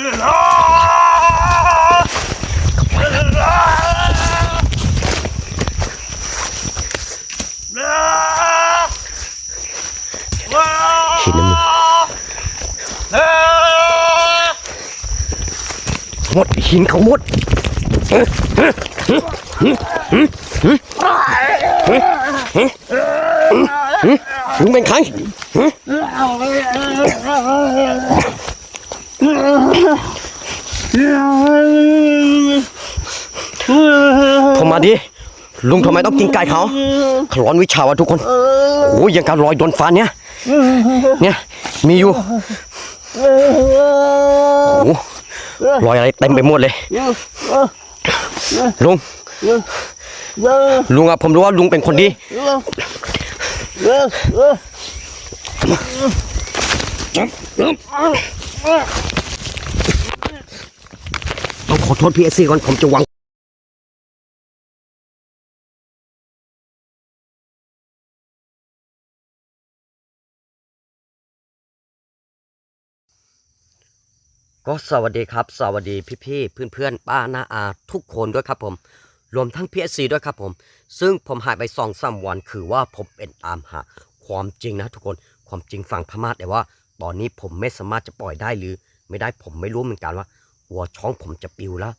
หินนะมึงหมดหินเขาหมดลุงเป็นใครเข้ามาดิลุงทำไมต้องกินไก่เขาเขาร้อนวิชาวะทุกคนโอ้ยยังการรอยโดนฟันเนี่ยเนี่ยมีอยู่โอ้รอยอะไรเต็มไปหมดเลยลุงลุงอะผมรู้ว่าลุงเป็นคนดีต้องขอโทษพีเอสซีก่อนผมจะวาง ก็สวัสดีครับ สวัสดีพี่ๆเพื่อนๆ ป้าน้าอาทุกคนด้วยครับผม รวมทั้ง PSC ด้วยครับผม ซึ่งผมหายไปสองสามวันคือว่าผมเป็นตามหา ความจริงนะทุกคนความจริงฝั่งพม่าแต่ว่า ตอนนี้ผมไม่สามารถจะปล่อยได้หรือ ไม่ได้ผมไม่รู้เหมือนกันว่า หัวช่องผมจะปิวแล้ว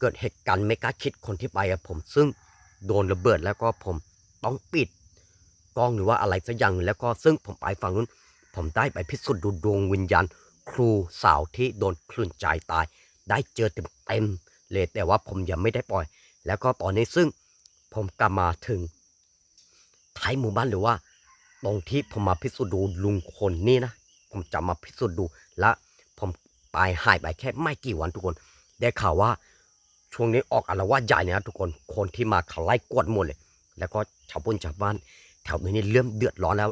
เกิดเหตุการณ์ไม่กล้าคิดคนที่ไปอะผม ซึ่งโดนระเบิดแล้วก็ผมต้องปิดกล้องหรือว่าอะไรสักอย่างหนึ่งแล้วก็ซึ่งผมไปฝั่งนู้น ผมได้ไปพิสูจน์ดูดวงวิญญาณ ครูสาวที่โดนคลื่นใจตาย ได้เจอเต็มๆเลยแต่ว่าผมยังไม่ได้ปล่อย แล้วก็ตอนนี้ซึ่งผมกลับมาถึงท้ายหมู่บ้านหรือว่า ตรงที่ผมมาพิสูจน์ดูลุงคนนี้นะ ผมจะมาพิสูจน์ดูและผมไปหายไปแค่ไม่กี่วันทุกคน ได้ข่าวว่าช่วงนี้ออกอาละวาดใหญ่เนยนะทุกคนคนที่มาเขาไล่กวดหมดเลย แล้วก็ชาวบ้านชาวบ้านแถวนี้นี่เริ่มเดือดร้อนแล้ว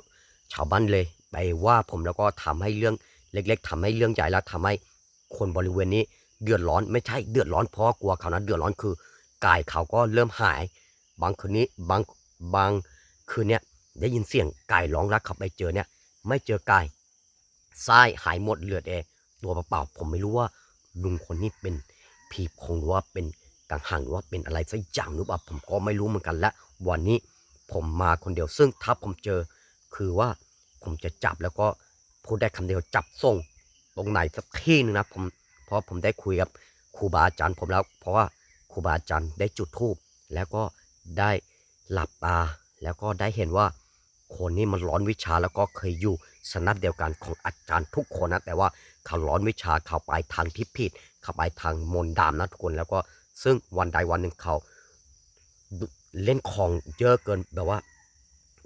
ชาวบ้านเลยไปว่าผมแล้วก็ทำให้เรื่อง เล็ก ๆทำให้เรื่องใหญ่แล้วทำให้คนบริเวณนี้เดือดร้อนไม่ใช่เดือดร้อนเพราะกลัวเขานะเดือดร้อนคือกายเขาก็เริ่มหาย บางคืนนี้บางบางคืนเนี้ยได้ยินเสียงไก่ร้องรักเขาไปเจอเนี่ย ไม่เจอไก่ทรายหายหมดเหลือแต่ตัวเปล่าๆผมไม่รู้ว่าลุงคนนี้เป็นผีโพงหรือว่าเป็นกังหังหรือว่าเป็นอะไรสักอย่างหรือเปล่าผมก็ไม่รู้เหมือนกันและวันนี้ผมมาคนเดียวซึ่งถ้าผมเจอ คือว่าผมจะจับแล้วก็ พูดได้คำเดียวจับส่งตรงไหนสักที่หนึงนะผมเพราะผมได้คุยกับครูบาอาจารย์ผมแล้ว เพราะว่าครูบาอาจารย์ได้จุดธูปแล้วก็ได้หลับตา แล้วก็ได้เห็นว่าคนนี้มันร้อนวิชาแล้วก็เคยอยู่สนับเดียวกันของอาจารย์ทุกคนนะแต่ว่าเขาร้อนวิชาเขาไปทางที่ผิด เขาไปทางมนต์ดำนะทุกคนแล้วก็ซึ่งวันใดวันหนึ่งเขาเล่นของเยอะเกินแบบว่า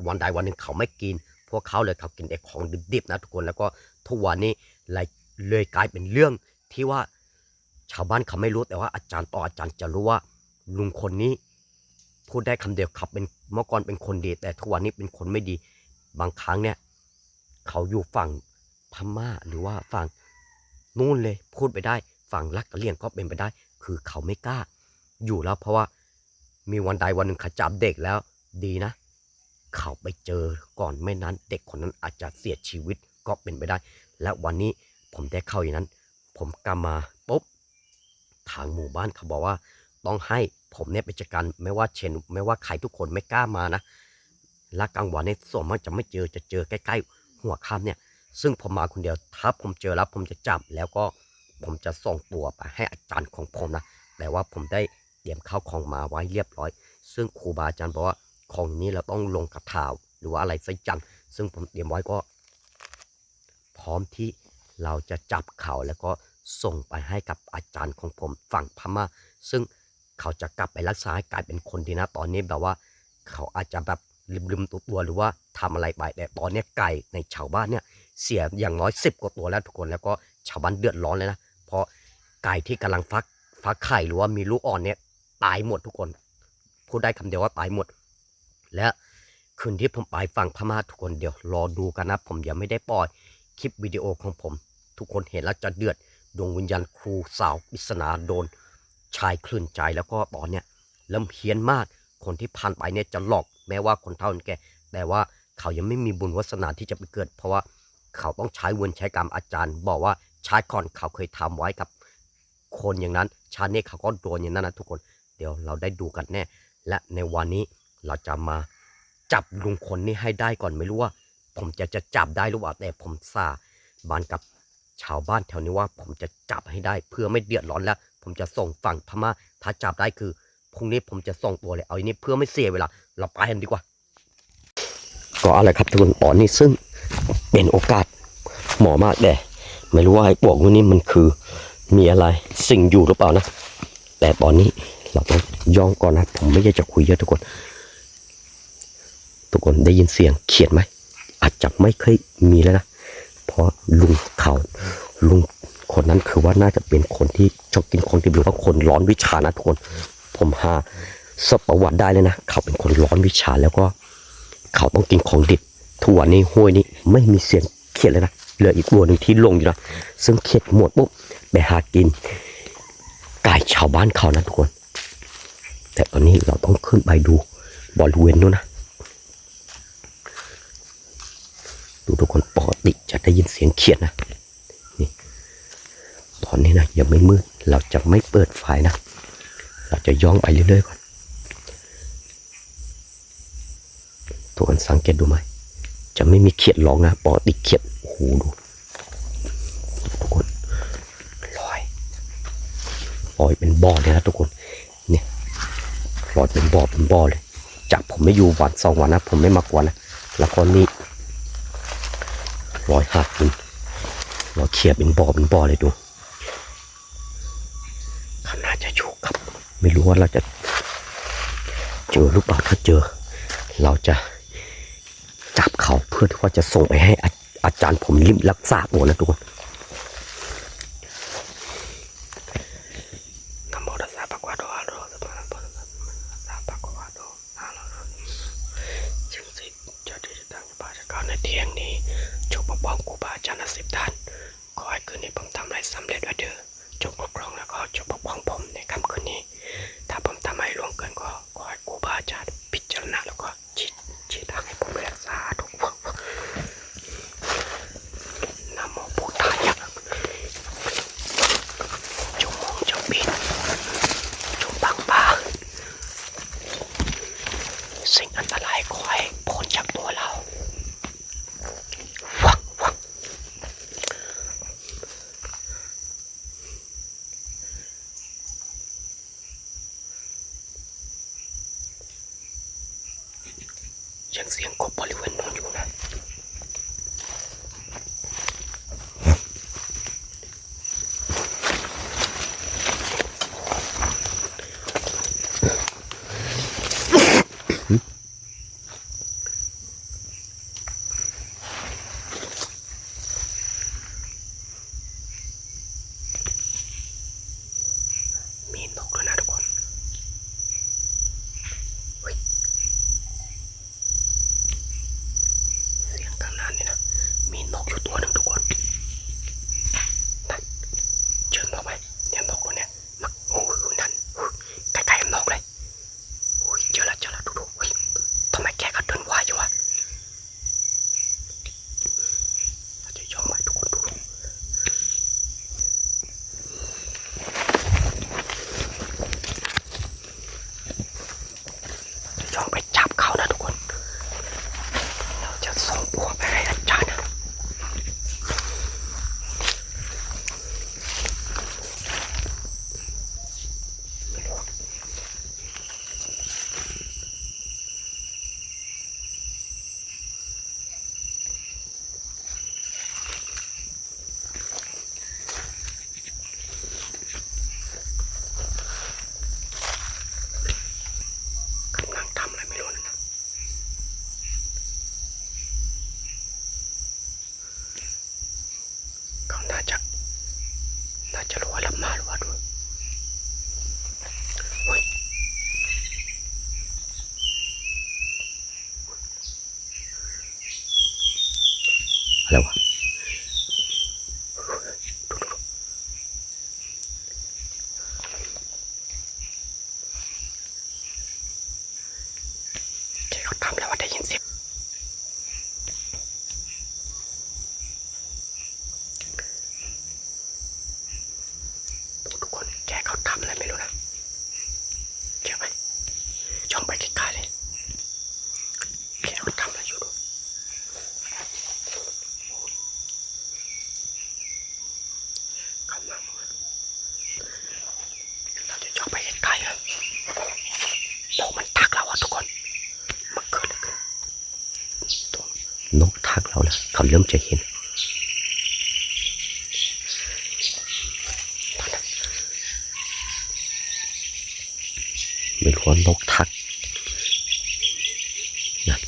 วันใดวันหนึ่งเขาไม่กิน พวกเขาเลยเขากินแต่ของดิบๆนะทุกคนแล้วก็ทุกวันนี้เลยเลยกลายเป็นเรื่องที่ว่าชาวบ้านเขาไม่รู้แต่ว่าอาจารย์ต่ออาจารย์จะรู้ว่าลุงคนนี้พูดได้คำเดียวครับเป็นเมื่อก่อนเป็นคนดี แต่ทุกวันนี้เป็นคนไม่ดีบางครั้งเนี่ย เขาอยู่ฝั่งพม่าหรือว่าฝั่งนู่นเลยพูดไปได้ฝั่งรักกะเหรี่ยงก็เป็นไปได้ คือเขาไม่กล้า อยู่แล้วเพราะว่ามีวันใดวันหนึ่งเขาจับเด็กแล้วดีนะ เขาไปเจอก่อนไม่นั้น เด็กคนนั้นอาจจะเสียชีวิตก็เป็นไปได้ และวันนี้ผมได้เข้าอย่างนั้น ผมกลับมาปุ๊บทางหมู่บ้านเขาบอกว่า ต้องให้ผมเนี่ยไปจัดการไม่ว่าเชนไม่ว่าใครทุกคนไม่กล้ามานะและกลางวันเนี่ยส่วนมากจะไม่เจอจะเจอใกล้ๆ หัวค่ำเนี่ย ซึ่งผมมาคนเดียวถ้าผมเจอแล้วผมจะจับแล้วก็ผมจะส่งตัวไปให้อาจารย์ของผมนะแต่ว่าผมได้เตรียมข้าวของมาไว้เรียบร้อย ซึ่งครูบาอาจารย์บอกว่า ของนี้เราต้องลงกระถาวหรือว่าอะไรสักอย่างซึ่งผมเตรียมไว้ก็ พร้อมที่เราจะจับเขาแล้วก็ส่งไปให้กับอาจารย์ของผมฝั่งพม่า ซึ่งเขาจะกลับไปรักษาให้กลายเป็นคนดีนะตอนนี้แบบว่า เขาอาจจะแบบลืมๆตัวตัวหรือว่าทำอะไรไปแต่ตอนนี้ไก่ในชาวบ้านเนี่ยเสียอย่างน้อยสิบกว่าตัวแล้วทุกคนแล้วก็ชาวบ้านเดือดร้อนเลยนะเพราะไก่ที่กำลังฟักฟักไข่หรือว่ามีลูกอ่อนเนี่ยตายหมดทุกคน พูดได้คำเดียวว่าตายหมด และคืนที่ผมไปฟังพม่าทุกคนเดี๋ยวรอดูกันนะ ผมยังไม่ได้ปล่อยคลิปวิดีโอของผม ทุกคนเห็นแล้วจะเดือดดวงวิญญาณครูสาวปริศนาโดน ชายคลื่นใจแล้วก็ตอนเนี้ยเริ่มเพี้ยนมากคนที่ผ่านไปเนี่ยจะหลอกแม้ว่าคนเท่านั้นแกแต่ว่าเขายังไม่มีบุญวาสนาที่จะไปเกิด เพราะว่าเขาต้องใช้เวรใช้กรรมอาจารย์ บอกว่าชาติก่อนเขาเคยทำไว้กับ คนอย่างนั้น ชาตินี้เขาก็โดนอย่างนั้นนะทุกคน เดี๋ยวเราได้ดูกันแน่ และในวันนี้ เราจะมาจับลุงคนนี้ให้ได้ก่อนไม่รู้ว่า ผมจะจะจับได้หรือเปล่าแต่ผมสาบานกับชาวบ้านแถวนี้ว่า ผมจะจับให้ได้ เพื่อไม่เดือดร้อนแล้ว ผมจะส่งฝั่งพม่าถ้าจับได้คือพรุ่งนี้ผมจะส่งตัวเลยเอาอันนี้เพื่อไม่เสียเวลาเราไปกันดีกว่า ก็อะไรครับทุกคนอ๋อน,นี่ซึ่งเป็นโอกาสหมอมากแต่ไม่รู้ว่าไอ้ปวกพวกนี้มันคือมีอะไรสิ่งอยู่หรือเปล่านะ แต่ตอนนี้เราต้องย่องก่อนนะ ผมไม่อยากจะคุยเยอะทุกคน ทุกคนได้ยินเสียงเขียดไหม อาจจะไม่เคยมีแล้วนะ เพราะลุงเขาลุงคนนั้นคือว่าน่าจะเป็นคนที่ชอบกินของดิบหรือว่าคนร้อนวิชานะทุกคน ผมหาสบประวัติได้เลยนะ เขาเป็นคนร้อนวิชาแล้วก็ เขาต้องกินของดิบทั่วนี้ห้วยนี้ไม่มีเสียงเขียดเลยนะเหลืออีกตัวหนึ่งที่ลงอยู่นะซึ่งเขียดหมดปุ๊บไปหากินไก่ชาวบ้านเขานะทุกคน แต่ตอนนี้เราต้องขึ้นไปดูบริเวณนู้นนะ ดูทุกคนปกติจะได้ยินเสียงเขียดนะนี่ตอนนี้นะยังไม่มืดเราจะไม่เปิดไฟนะ เราจะย่องไปเรื่อยๆก่อนทุกคนสังเกตดูไหมจะไม่มีเขียดร้องนะปกติเขียดโอ้โหดูทุกคนลอยลอยเป็นบ่อเลยนะทุกคนเนี่ยลอยเป็นบ่อเป็นบ่อเลยจากผมไม่อยู่วันสองวันนะ ผมไม่มากวนนะแล้วก็นี่ รอยหักเป็นรอยเขียบเป็นบ่อเป็นบ่อเลยดูขน่าจะอยู่กับ ไม่รู้ว่าเราจะเจอหรือเปล่าถ้าเจอ เราจะจับเขาเพื่อที่ว่าจะส่งไปให้อาอาจารย์ผมลิมรักษาตัวนะทุกคนนะโมตัสสะภะคะวะโตอะระหะโตสัมมาสัมพุทธัสสะภะคะวะโตอะระหะโตจึงสิจะที่จะตั้งบาจักรในเที่ยงนี้จงปกป้องครูบาอาจารย์สิบท่านขอให้คืนนี้ผมทำอะไรสำเร็จด้วยเถิดจงคุ้มครองแล้วก็จงปกป้องผมในค่ำคืนนี้ ถ้าผมทำให้ล่วงเกินก็ขอให้ครูบาอาจารย์พิจารณาแล้วก็ชี้ชี้ทางให้ผมรักษาทุกวันนะโมพุทธายะจงมองจงปิดจงบังบาสิ่งอันตรายขอให้พ้นจากตัวเราวังวัง ยังเสียงกบบริเวณนู้นอยู่นะ มีนกด้วยนะทุกคนเฮ้ย เสียงข้างหน้านี่นะ มีนกอยู่ตัวหนึ่งทุกคนนั่นเจอนกไหมเนี่ยนกตัวเนี้ยมักโอ้ยนั่นอุ๊ยใกล้ๆกับนกเลยโอ้ยเจอแล้วเจอแล้วดูดูเฮ้ยทำไมแกก็เดินไหวอยู่วะเราจะย่องไปทุกคนดูดูจะย่องไปจับเขานะทุกคน เราจะส่งบัวไปให้อาจารย์นะไม่รู้กำลังทำอะไรไม่รู้นะ เขาน่าจะ น่าจะรู้ว่าเรามาหรือว่าดูเฮ้ย อะไรวะดูดูดูแกเขาทำแล้วว่าได้ยินเสียง แกเขาทำอะไรไม่รู้นะเชื่อไหมช่องไปไกลๆเลยแกเขาทำอะไรอยู่ดูเข้ามาเราจะย่องไปไกลๆเลยนกมันทักเราอะทุกคนมันเกิดอะไรขึ้นตัวนกทัก เราแล้วเขาเริ่มจะเห็น ไม่รู้ว่านกทักนั่น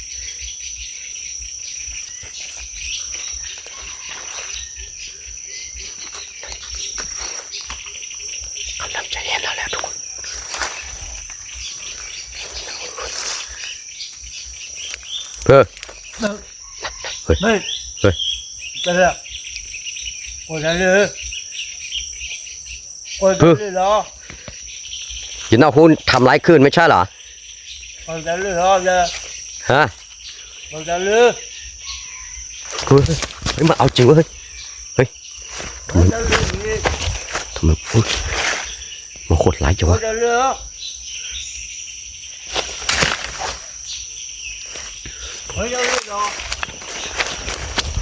กำลังจะเห็นแล้วแหละทุกคนเอ อ Mày Ơi. Mày Ơi. Cái gì Ôi cái gì Ôi Ừ. cái gì đó ยินเอาคุณทำร้ายคืนไม่ใช่เหรอ Ôi cái gì đó kìa ฮะ Ôi cái gì เฮ้ยเฮ้ยมาเอาจริงเว้ย Ôi cái gì ทำไมอุ๊ยมาโคตรร้ายจัง Ôi วะ cái gì đó Ôi cái gì đó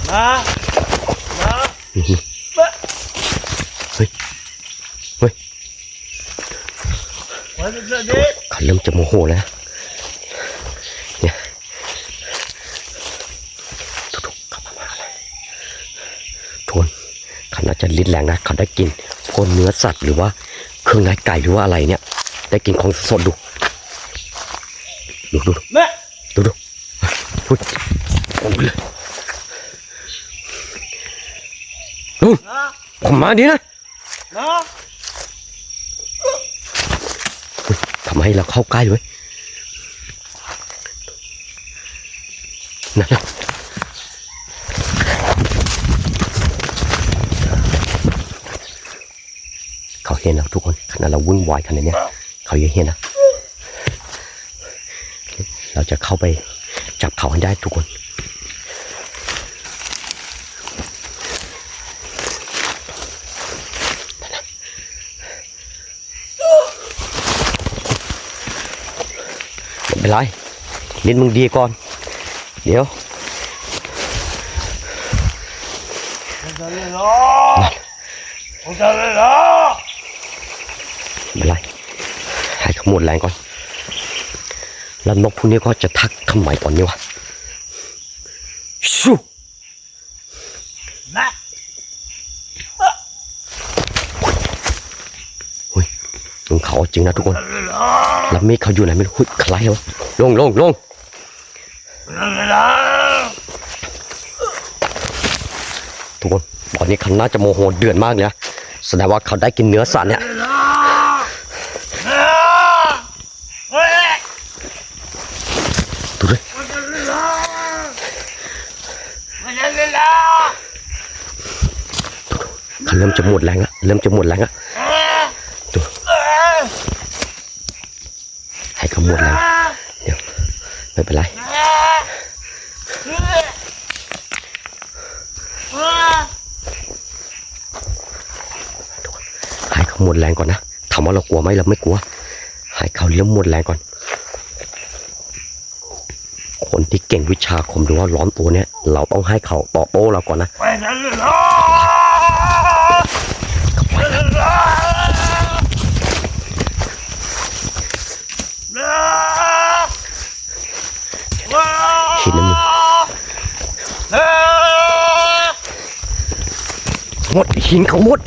Má Má อื้อหือ Má Ôi. Ôi. Ôi cái gì đi เขาเริ่มจะโมโหแล้วเนี่ยทุกๆเขามาอะไรทวนเขาน่าจะลิ้นแรงนะ เขาได้กินพวกเนื้อสัตว์หรือว่าเครื่องในไก่หรือว่าอะไรเนี่ย ได้กินของสดดู ดูดู Má ดูดูอุ๊ยโอ้ยลุง Má ผมมาดีนะ Má ทำให้เราเข้าใกล้เลยนั่นนะเขาเห็นนะทุกคนขณะเราวุ่นวายขนาดเนี้ยเขายังเห็นนะเราจะเข้าไปจับเขาให้ได้ทุกคน เป็นไรลิ้นมึงดีก่อน เดี๋ยว Ôi cái gì đó Ôi cái gì đó ไม่เป็นไรให้เขาหมดแรงก่อน แล้วนกพวกนี้ก็จะทักทำไมตอนนี้วะชู Má มึงเขาจริงนะทุกคน แล้วมีดเขาอยู่ไหนไม่รู้หุ้ยใครวะลงลงลงทุกคนตอนนี้เขาน่าจะโมโหเดือดมากเลยนะแสดงว่าเขาได้กินเนื้อสัตว์เนี่ยดูดิเขาเริ่มจะหมดแรงแล้วเริ่มจะหมดแรงแล้วดูให้เขาหมดแรงเดี๋ยวไม่เป็นไรห้เขาหมดแรงก่อนนะถามว่าเรากลัวไหมเราไม่กลัวให้เขาเริ่มหมดแรงก่อน คนที่เก่งวิชาคมหรือว่าร้อนตัวเนี่ย เราต้องให้เขาตอบโต้เราก่อนนะ คิดนะมึง หมดหินเขาหมด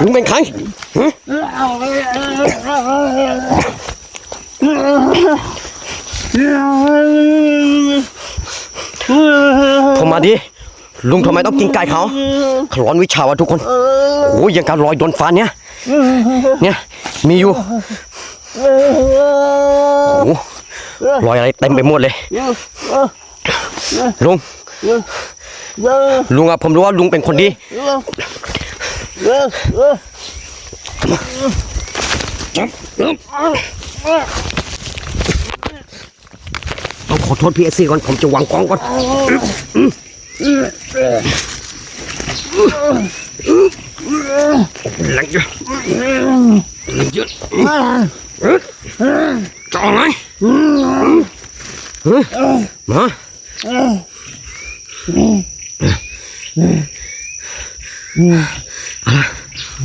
ลุงเป็นใครผมมาดิ ลุงทำไมต้องกินไก่เขาขร้อนวิชาวะทุกคน โอ้ยยังการรอยโดนฟันเนี่ย เนี่ย มีอยู่ โอ้ รอยอะไรเต็มไปหมดเลย ลุง ลุงอะผมรู้ว่าลุงเป็นคนดี ต้องขอโทษพี่เอซีก่อน ผมจะวางกล้องก่อนหลังจะหลังจะ จอไหมมา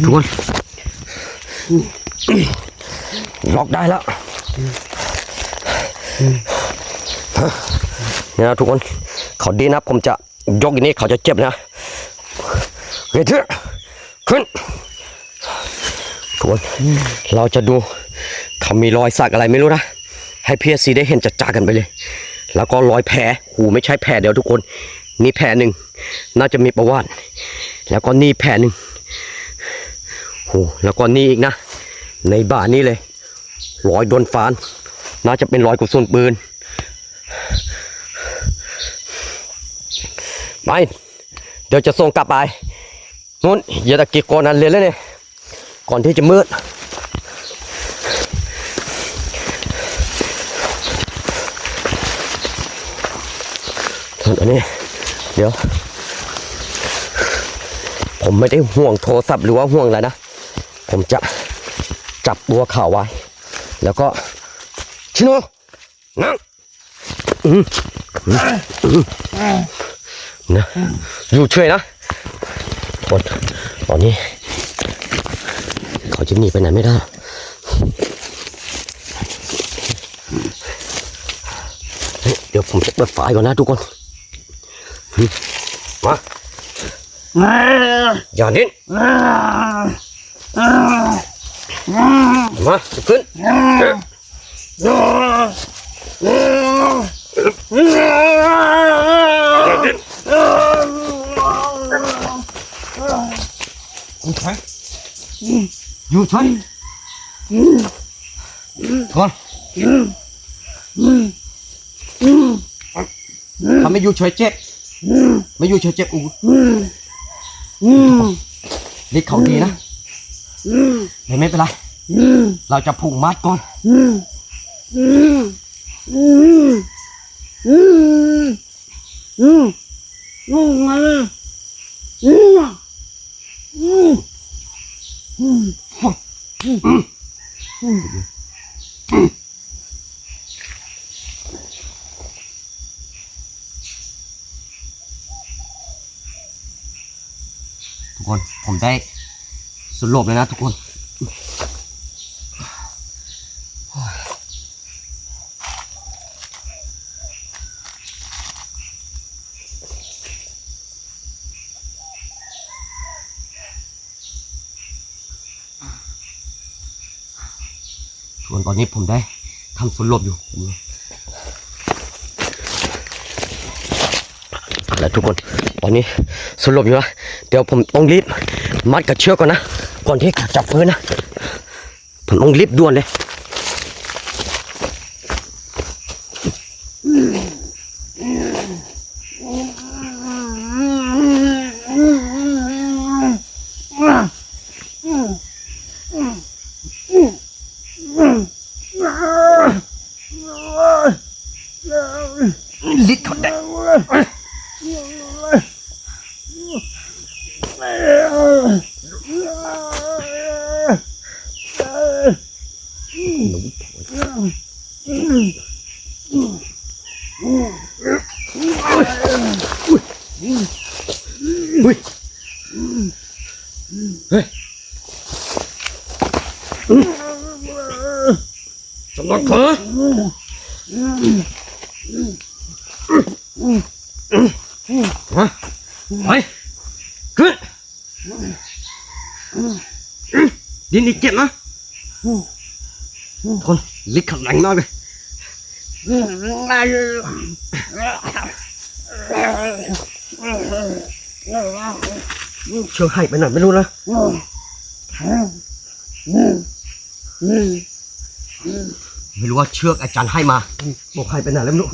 ทุกคนล็อกได้แล้วเนี่ยนะทุกคนเขาดีนะผมจะยกอย่างนี้เขาจะเจ็บนะเฮ้ยเถอะขึ้นทุกคนเราจะดู เขามีรอยสักอะไรไม่รู้นะ ให้พีเอซีได้เห็นจัดจ้ากันไปเลย แล้วก็รอยแผลหูไม่ใช่แผลเดียวทุกคนนี่แผลหนึ่งน่าจะมีประวัติ แล้วก็นี่แผลหนึ่งโหแล้วก็นี่อีกนะ ในบ่านี่เลยรอยโดนฟาน น่าจะเป็นรอยกระสุนปืนไปเดี๋ยวจะส่งกลับไปนู้นอย่าตะกี้ก่อนนั้นเลยเลยเนี่ยก่อนที่จะมืด ส่วนอันนี้ เดี๋ยว ผมไม่ได้ห่วงโทรศัพท์หรือว่าห่วงอะไรนะ ผมจะจับตัวเข่าไว้ แล้วก็ชิโนนั่งอืมอืมอืมนะอยู่เฉยนะคนตอนนี้ เขาจะหนีไปไหนไม่ได้เดี๋ยวผมจะเปิดไฟก่อนนะทุกคน มาอย่าดิ้นมาลุกขึ้นเอ๊ะอย่าดิ้นอยู่เฉยอยู่เฉยก่อนถ้าไม่อยู่เฉยเจ็บ ไม่อยู่เฉยเจ็บอูนี่เขาดีนะไม่ไม่เป็นไรเราจะผูกมัดก่อน ทุกคนผมได้สรุปเลยนะทุกคน ส่วนตอนนี้ผมได้ทำสรุปอยู่ แล้วทุกคนตอนนี้สรุปอยู่นะเดี๋ยวผมต้องรีบมัดกับเชือกก่อนนะ ก่อนที่เขาจะฟื้นนะ ผมต้องรีบด่วนเลย สำนักเถอะมาไปขึ้นดินอีกเจ็บนะทนลิดขัดแรงมากเลยเชือกให้ไปไหนไม่รู้นะ ไม่รู้ว่าเชือกอาจารย์ให้มาบอกให้ไปไหนแล้วไม่รู้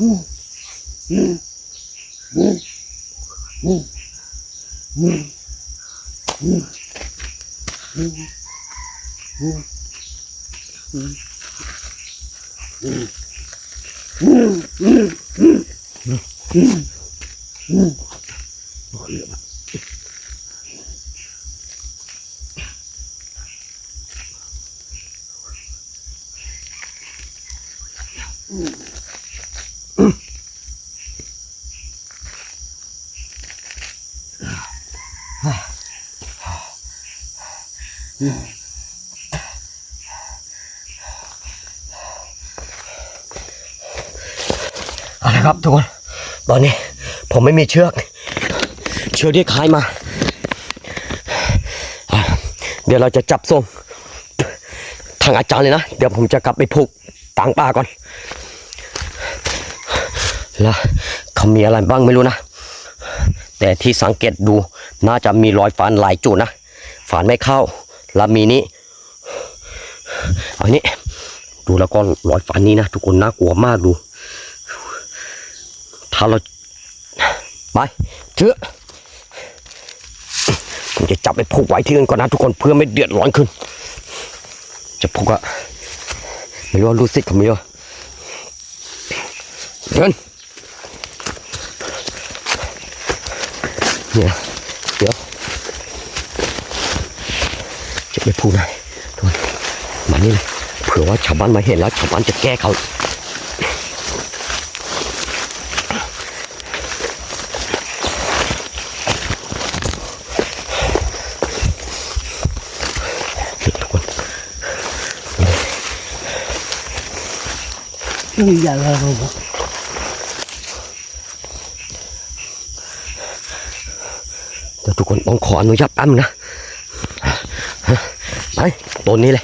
เอาละ ครับทุกคน ตอนนี้ผมไม่มีเชือก เชือกที่ขายมา เดี๋ยวเราจะจับส่งทางอาจารย์เลยนะ เดี๋ยวผมจะกลับไปผูกกลางป่าก่อน แล้วเขามีอะไรบ้างไม่รู้นะ แต่ที่สังเกตดูน่าจะมีรอยฟันหลายจุดนะฟันไม่เข้า แล้วมีนี้อาอันนี้ ดูแล้วก็รอยฟันนี้นะ ทุกคนน่ากลัวมากดู ถ้าเราไปเชื่อผมจะจับไปผูกไว้ที่อื่นก่อนนะทุกคนเพื่อไม่เดือดร้อนขึ้น จะผูกอะไม่รู้รู้สึกเขาไม่รู้เดินเนี่ยเดี๋ยวจะไปผูกไหนทุกคนมานี่เลยเผื่อว่าชาวบ้านมาเห็นแล้วชาวบ้านจะแก้เขา นี่อย่าเลยผมเดี๋ยวทุกคนต้องขออนุญาตแป๊บนะไปต้นนี้เลย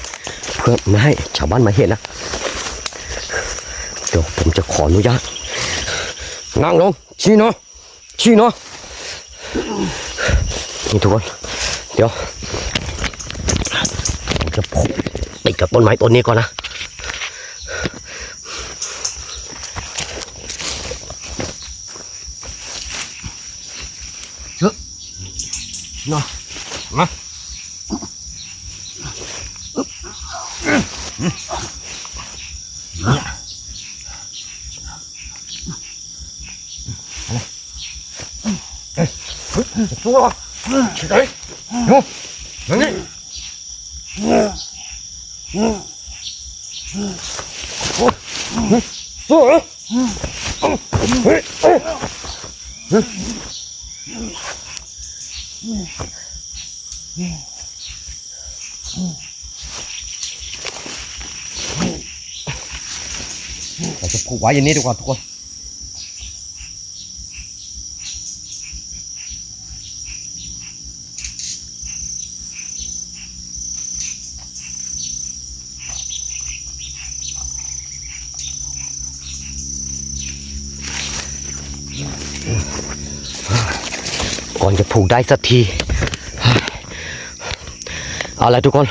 เพื่อไม่ให้ชาวบ้านมาเห็นนะ เดี๋ยวผมจะขออนุญาตนั่งลงชี้เนาะชี้เนาะนี่ทุกคน เดี๋ยวผมจะผูกติดกับต้นไม้ต้นนี้ก่อนนะ เนาะมาตัวเฉยโน่นั่นนี่ตัวเราจะผูกไว้อย่างนี้ดีกว่าทุกคนก่อนจะผูกได้สักที เอาละทุกคน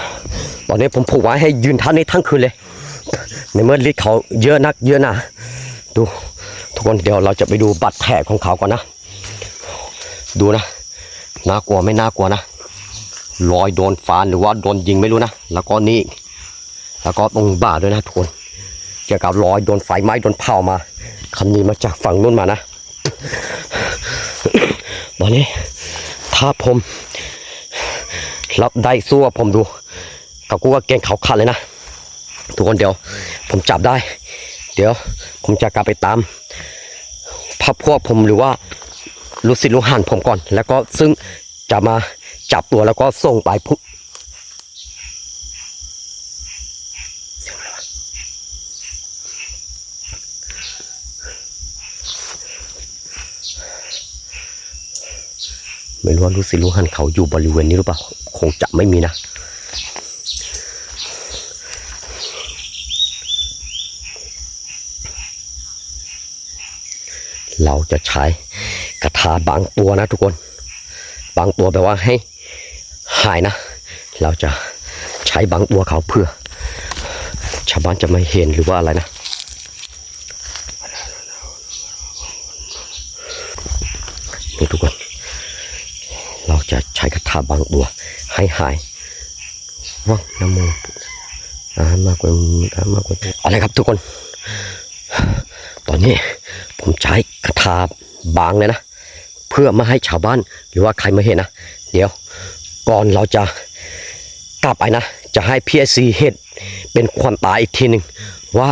ตอนนี้ผมผูกไว้ให้ยืนท่านี้ทั้งคืนเลย ในเมื่อฤทธิ์เขาเยอะนักเยอะหนา ดูทุกคนเดี๋ยวเราจะไปดูบัตรแผลของเขาก่อนนะ ดูนะน่ากลัวไม่น่ากลัวนะรอยโดนฟานหรือว่าโดนยิงไม่รู้นะแล้วก็นี่แล้วก็ตรงบ่าด้วยนะทุกคนเกี่ยวกับรอยโดนไฟไหม้โดนเผามาคำนี้มาจากฝั่งนู้นมานะตอนนี้ถ้าผมรับได้สู้ผมดูกับกูก็เก่งเขาขาดเลยนะทุกคนเดี๋ยว ผมจับได้ เดี๋ยวผมจะกลับไปตามพับพวกผมหรือว่าลูกศิษย์ลูกหานผมก่อน แล้วก็ซึ่งจะมาจับตัวแล้วก็ส่งไปพุเสียงไรวะไม่รู้ว่าลูกศิษย์ลูกหานเขาอยู่บริเวณนี้หรือเปล่า คงจะไม่มีนะ เราจะใช้กระทาบางตัวนะทุกคน บางตัวแปลว่าให้หายนะ เราจะใช้บางตัวเขาเพื่อ ชาวบ้านจะไม่เห็นหรือว่าอะไรนะนี่ทุกคน เราจะใช้กระทาบางตัวให้หายว่างน้ำโมอ่ามากกว่าอามากกว่าอาเลยครับทุกคน ตอนนี้ ผมใช้กระทาบางเลยนะ เพื่อไม่ให้ชาวบ้านหรือว่าใครมาเห็นนะ เดี๋ยวก่อนเราจะกลับไปนะ จะให้พีเอซีเห็นเป็นความตายอีกทีหนึ่งว่า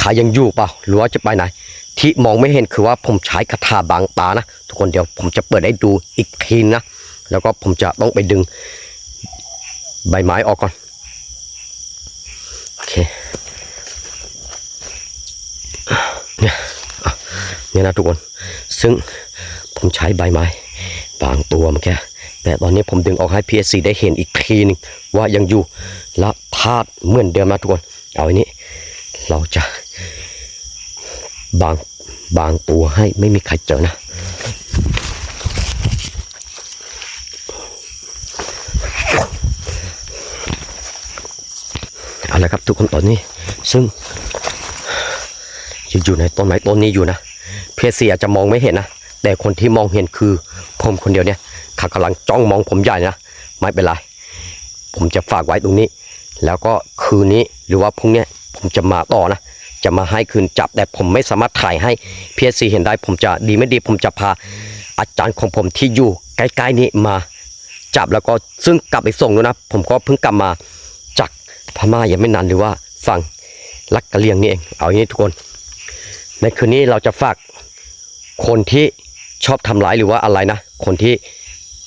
ขายังอยู่เปล่าหรือว่าจะไปไหน ที่มองไม่เห็นคือว่าผมใช้คาถาบางตานะ ทุกคนเดี๋ยวผมจะเปิดให้ดูอีกทีนะ แล้วก็ผมจะต้องไปดึงใบไม้ออกก่อนโอเคเนี่ย เนี่ยนะทุกคน ซึ่งผมใช้ใบไม้บางตัวเมื่อกี้แต่ตอนนี้ผมดึงออกให้ PSC ได้เห็นอีกทีหนึงว่ายังอยู่และธาตุเหมือนเดิมนะทุกคน เอาอันนี้ เราจะบางบางตัวให้ไม่มีใครเจอนะเอาละครับทุกคนตอนนี้ ซึ่งยังอยู่ในต้นไม้ต้นนี้อยู่นะ เพเซีอาจจะมองไม่เห็นนะ แต่คนที่มองเห็นคือผมคนเดียวเนี่ยเขากำลังจ้องมองผมใหญ่นะ ไม่เป็นไร ผมจะฝากไว้ตรงนี้ แล้วก็คืนนี้หรือว่าพรุ่งนี้ผมจะมาต่อนะ จะมาให้คืนจับ แต่ผมไม่สามารถถ่ายให้เพีเอซีเห็นได้ ผมจะดีไม่ดี ผมจะพาอาจารย์ของผมที่อยู่ใกล้ๆนี้มาจับแล้วก็ซึ่งกลับไปส่งด้วยนะ ผมก็เพิ่งกลับมาจากพม่ายังไม่นานหรือว่าฝั่งลักกะเลียงนี่เอง เอาอย่างนี้ทุกคน ในคืนนี้เราจะฝาก คนที่ชอบทำร้ายหรือว่าอะไรนะ คนที่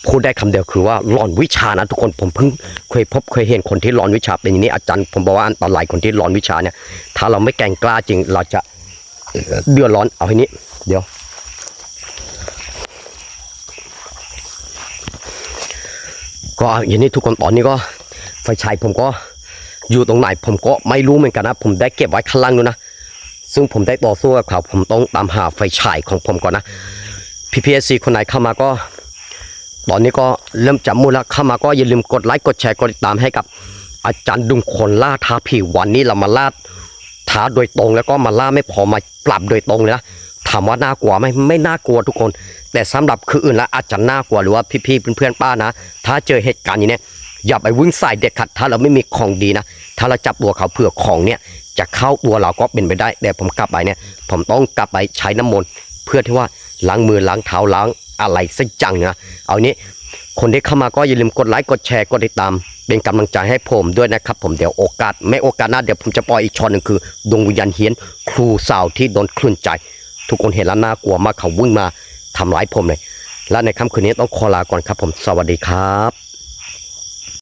พูดได้คำเดียวคือว่าหลอนวิชานะทุกคนผมเพิ่งเคยพบเคยเห็นคนที่หลอนวิชาเป็นอย่างนี้อาจารย์ผมบอกว่าอันตรายคนที่หลอนวิชาเนี่ย ถ้าเราไม่แก่งกล้าจริงเราจะเดือดร้อนเอาให้นี้ เดี๋ยว ก็อย่างนี้ทุกคนตอนนี้ก็ไฟฉายผมก็อยู่ตรงไหนผมก็ไม่รู้เหมือนกันนะ ผมได้เก็บไว้ข้างล่างด้วยนะ ซึ่งผมได้ต่อสู้กับเขา ผมต้องตามหาไฟฉายของผมก่อนนะพีพีเอซีคนไหนเข้ามาก็ ตอนนี้ก็เริ่มจับมูลแล้วเข้ามาก็อย่าลืมกดไลค์กดแชร์กดติดตามให้กับ อาจารย์ดุงคนล่าท้าผีวันนี้เรามาล่าท้าโดยตรงแล้วก็มาล่าไม่พอมาปรับโดยตรงเลยนะถามว่าน่ากลัวไหมไม่น่ากลัวทุกคน แต่สำหรับคืออื่นแล้วอาจจะน่ากลัวหรือว่าพี่ๆเพื่อนๆป้านะ ถ้าเจอเหตุการณ์นี้เนี่ยอย่าไปวิ่งใส่เด็ดขาดถ้าเราไม่มีของดีนะ ถ้าเราจับตัวเขาเผื่อของเนี่ย จะเข้าตัวเราก็เป็นไปได้ แต่ผมกลับไปเนี่ย ผมต้องกลับไปใช้น้ำมนต์เพื่อที่ว่าล้างมือล้างเท้าล้างอะไรสักจังนะเอานี้คนที่เข้ามาก็อย่าลืมกดไลค์กดแชร์กดติดตาม เป็นกำลังใจให้ผมด้วยนะครับผมเดี๋ยวโอกาส ไม่โอกาสหน้าเดี๋ยวผมจะปล่อยอีกช็อตหนึ่งคือดวงวิญญาณเฮียนครูสาวที่โดนคลื่นใจ ทุกคนเห็นแล้วน่ากลัวมากเขาวิ่งมาทำร้ายผมเลย และในค่ำคืนนี้ต้องขอลาก่อนครับผมสวัสดีครับ